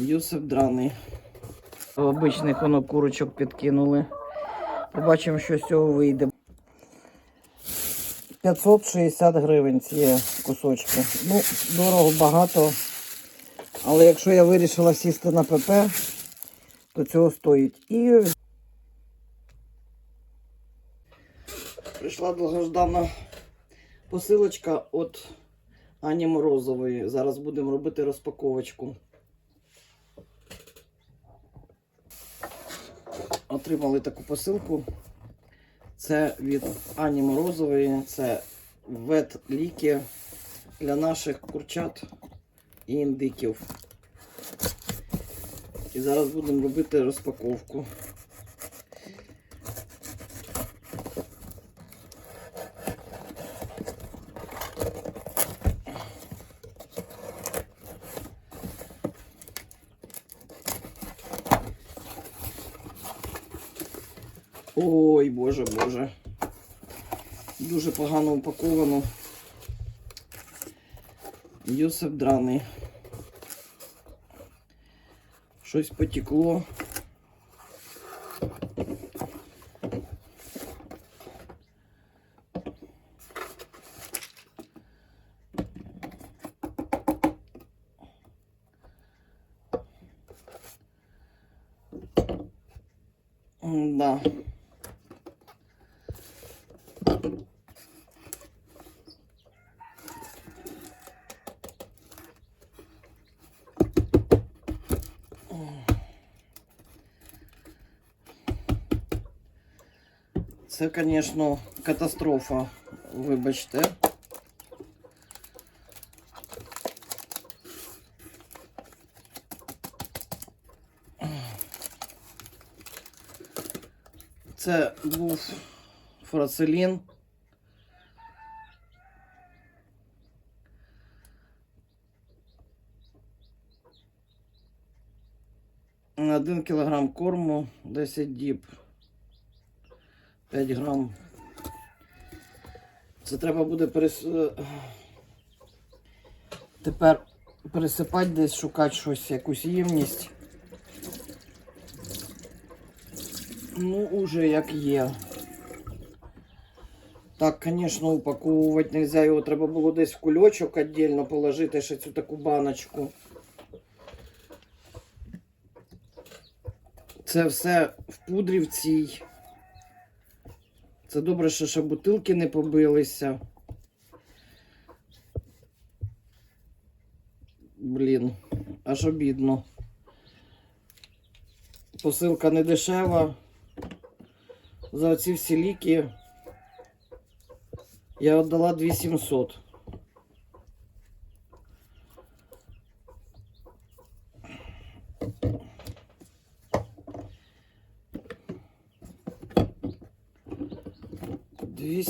Юсип драний. Обичних воно курочок підкинули. Побачимо, що з цього вийде. 560 гривень ці кусочки. Ну, дорого, багато. Але якщо я вирішила сісти на ПП, то цього стоїть. І прийшла довгождана посилочка від Ані Морозової. Зараз будемо робити розпаковочку. Отримали таку посилку. Це від Ані Морозової. Це вет-ліки для наших курчат і індиків. І зараз будемо робити розпаковку. Ой, боже, боже. Дуже погано упаковано. Йосип драний. Щось потекло. Це, звісно, катастрофа, вибачте. Це був фрацелін. На 1 кілограм корму 10 діб. 5 грам. Це треба буде перес... е, тепер пересипати десь, шукати щось, якусь ємність. Ну, уже як є. Так, звісно, упаковувати не можна, його треба було десь в кульочок віддільно положити ще цю таку баночку. Це все в пудрі в цій. Це добре, що ще бутилки не побилися. Блін, аж обідно. Посилка не дешева. За оці всі ліки я віддала 2700.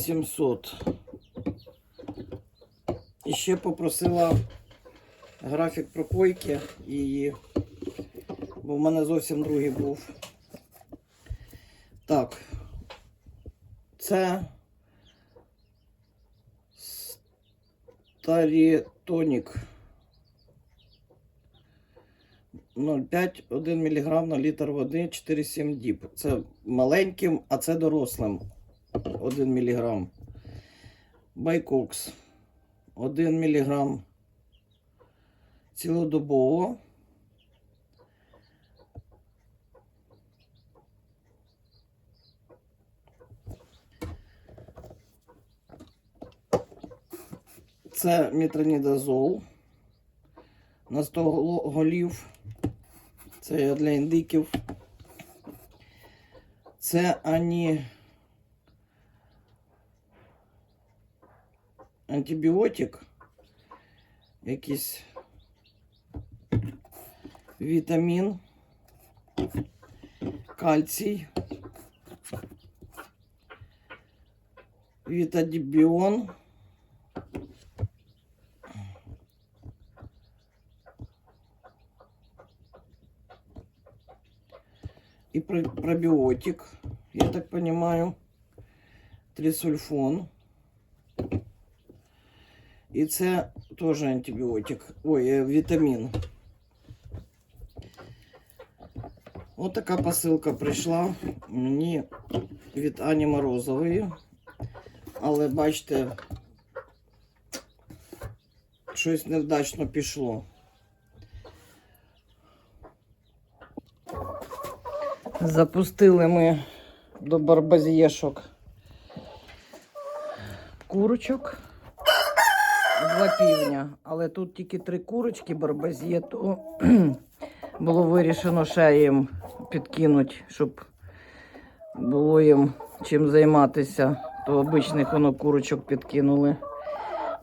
Дві сімсот. І ще попросила графік пропойки її, бо в мене зовсім другий був. Так. Це Старітонік 0,5 1 мг на літр води 4,7 діб. Це маленьким, а це дорослим 1 мг. Байкокс 1 мг. Цілодобово. Це метронідазол на 100 голів. Це для індиків. Це ані антибіотик. Якийсь вітамін, кальцій, вітадібіон. и про- пробиотик, я так понимаю, трисульфон. І це теж антибіотик. Ой, е, вітамін. Ось така посилка прийшла мені від Ані Морозової. Але бачите, щось невдачно пішло. Запустили ми до барбазєшок курочок. Два півня. Але тут тільки три курочки барбазє, то було вирішено ще їм підкинути, щоб було їм чим займатися. То обичних воно курочок підкинули.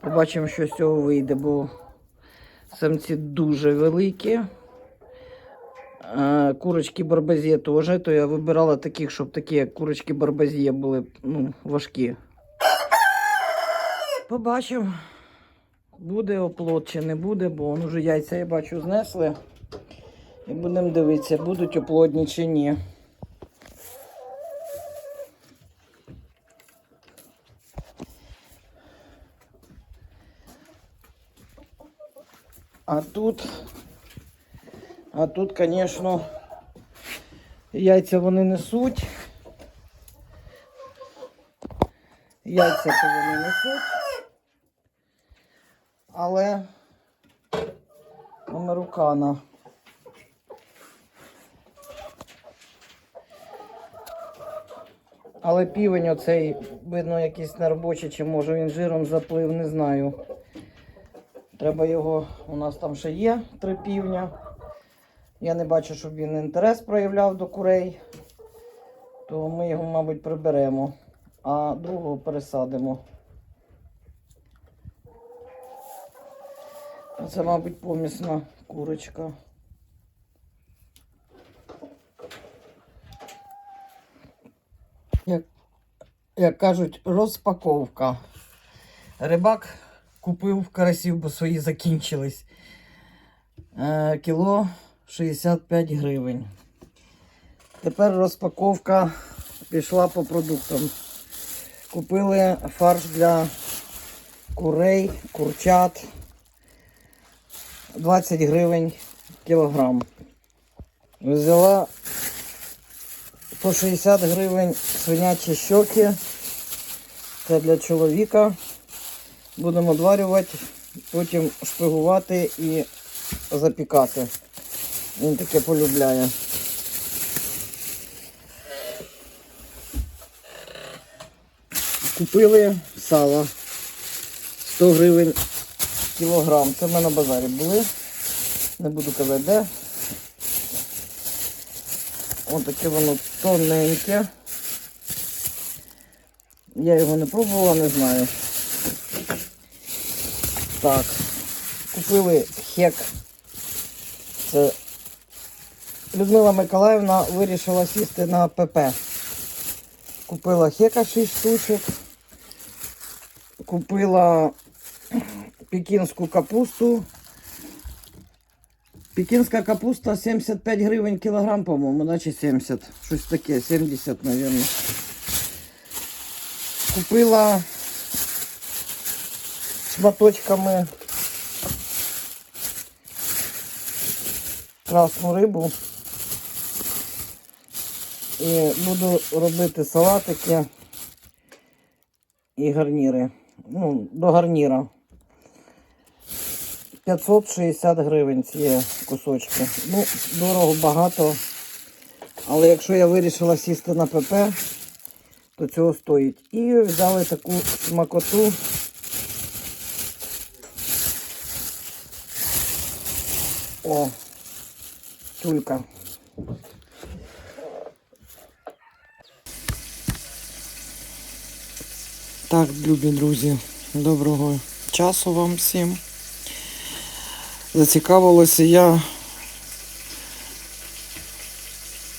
Побачимо, що з цього вийде, бо самці дуже великі. Курочки барбазє теж, то я вибирала таких, щоб такі, як курочки барбазє були ну, важкі. Побачимо, буде оплот чи не буде, бо он уже яйця, я бачу, знесли. І будемо дивитися, будуть оплодні чи ні. А тут, а тут, звісно, яйця вони несуть. Яйця то вони несуть. Але американа. Але півень оцей, видно, якийсь неробочий, чи може він жиром заплив, не знаю. Треба його, у нас там ще є три півня. Я не бачу, щоб він інтерес проявляв до курей. То ми його, мабуть, приберемо, а другого пересадимо. Це, мабуть, помісна курочка. Як, як кажуть, розпаковка. Рибак купив карасів, бо свої закінчились. Е, кіло 65 гривень. Тепер розпаковка пішла по продуктам. Купили фарш для курей, курчат. 20 гривень кілограм. Взяла по 60 гривень свинячі щоки. Це для чоловіка. Будемо одварювати, потім шпигувати і запікати. Він таке полюбляє. Купили сало 100 гривень кілограм. Це ми на базарі були. Не буду казати де. Ось таке воно тоненьке. Я його не пробувала, не знаю. Так. Купили хек. Це Людмила Миколаївна вирішила сісти на ПП. Купила хека 6 штучок. Купила пекінську капусту. Пекінська капуста 75 гривень кілограм, по-моєму, наче 70. Щось таке, 70, мабуть. Купила шматочками красну рибу. І буду робити салатики і гарніри. Ну, до гарніра. 560 гривень ці кусочки. Ну, дорого багато. Але якщо я вирішила сісти на ПП, то цього стоїть. І взяли таку смакоту. О, тюлька. Так, любі друзі, доброго часу вам всім. Зацікавилася я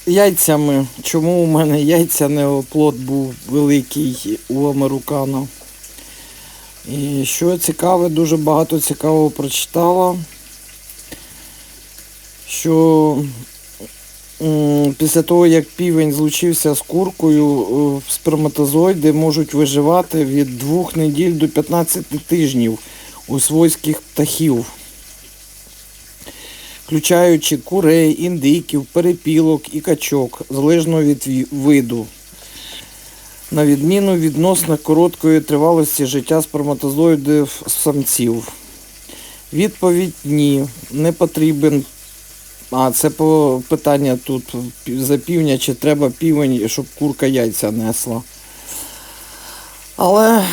яйцями. Чому у мене яйця не оплот був великий у американо. І що цікаве, дуже багато цікавого прочитала. Що після того, як півень злучився з куркою, е, сперматозоїди можуть виживати від 2 неділь до 15 тижнів у свойських птахів. Включаючи курей, індиків, перепілок і качок, залежно від виду. На відміну відносно короткої тривалості життя сперматозоїдів самців. Відповідь ні, не потрібен. А, це по питання тут за півня, чи треба півень, щоб курка яйця несла. Але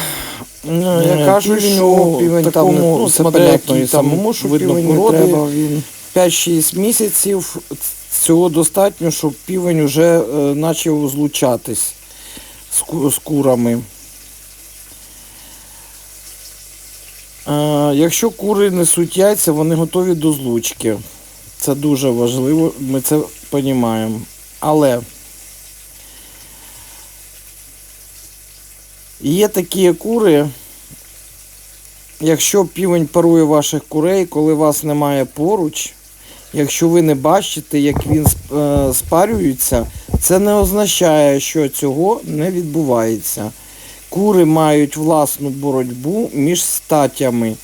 ну, Е, кажуть, півень, що півень там не- ну, смотря який там що видно півень не треба, він 5-6 місяців цього достатньо, щоб півень вже е, почав злучатись з, курами. Е, якщо кури несуть яйця, вони готові до злучки. Це дуже важливо, ми це розуміємо. Але є такі кури, якщо півень парує ваших курей, коли вас немає поруч, якщо ви не бачите, як він е, спарюється, це не означає, що цього не відбувається. Кури мають власну боротьбу між статтями.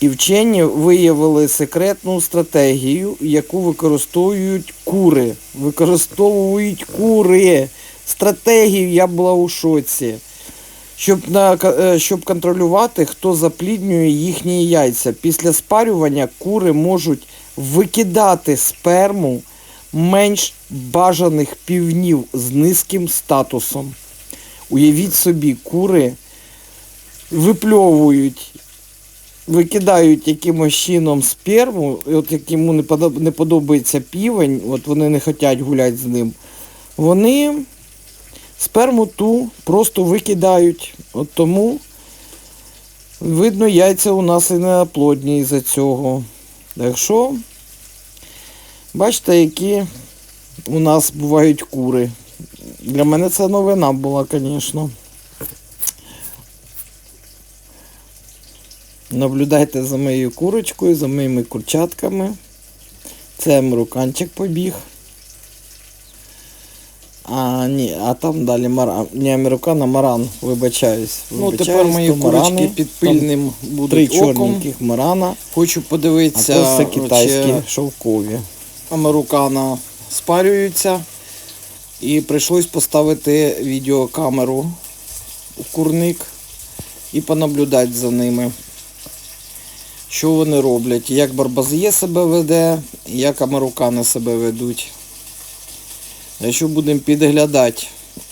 І вчені виявили секретну стратегію, яку використовують кури. Використовують кури. Стратегію я була у шоці. Щоб, на, е, щоб контролювати, хто запліднює їхні яйця. Після спарювання кури можуть викидати сперму менш бажаних півнів з низьким статусом. Уявіть собі, кури випльовують, викидають якимось чином сперму, от як йому не подобається півень, от вони не хочуть гуляти з ним, вони сперму ту просто викидають. От тому, видно, яйця у нас і не оплодні із-за цього. Так що, бачите, які у нас бувають кури. Для мене це новина була, звісно. Наблюдайте за моєю курочкою, за моїми курчатками. Це американчик побіг. А, ні, а там далі маран. Не американ, а маран, вибачаюсь. Ну, тепер мої курочки під пильним Три будуть оком. чорненьких марана, Хочу подивитися. а то все китайські чи шовкові. Американа спарюються. І прийшлось поставити відеокамеру у курник і понаблюдати за ними. Що вони роблять, як барбазє себе веде, як американи себе ведуть. Якщо будемо підглядати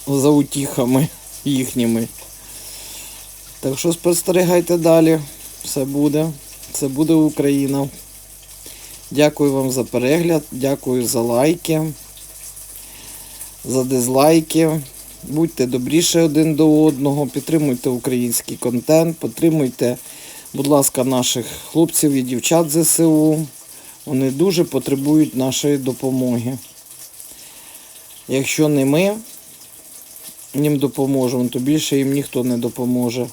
за утіхами їхніми. Так що спостерігайте далі. Все буде. Це буде Україна. Дякую вам за перегляд, дякую за лайки, за дизлайки. Будьте добріше один до одного, підтримуйте український контент, підтримуйте, будь ласка, наших хлопців і дівчат ЗСУ. Вони дуже потребують нашої допомоги. Якщо не ми їм допоможемо, то більше їм ніхто не допоможе.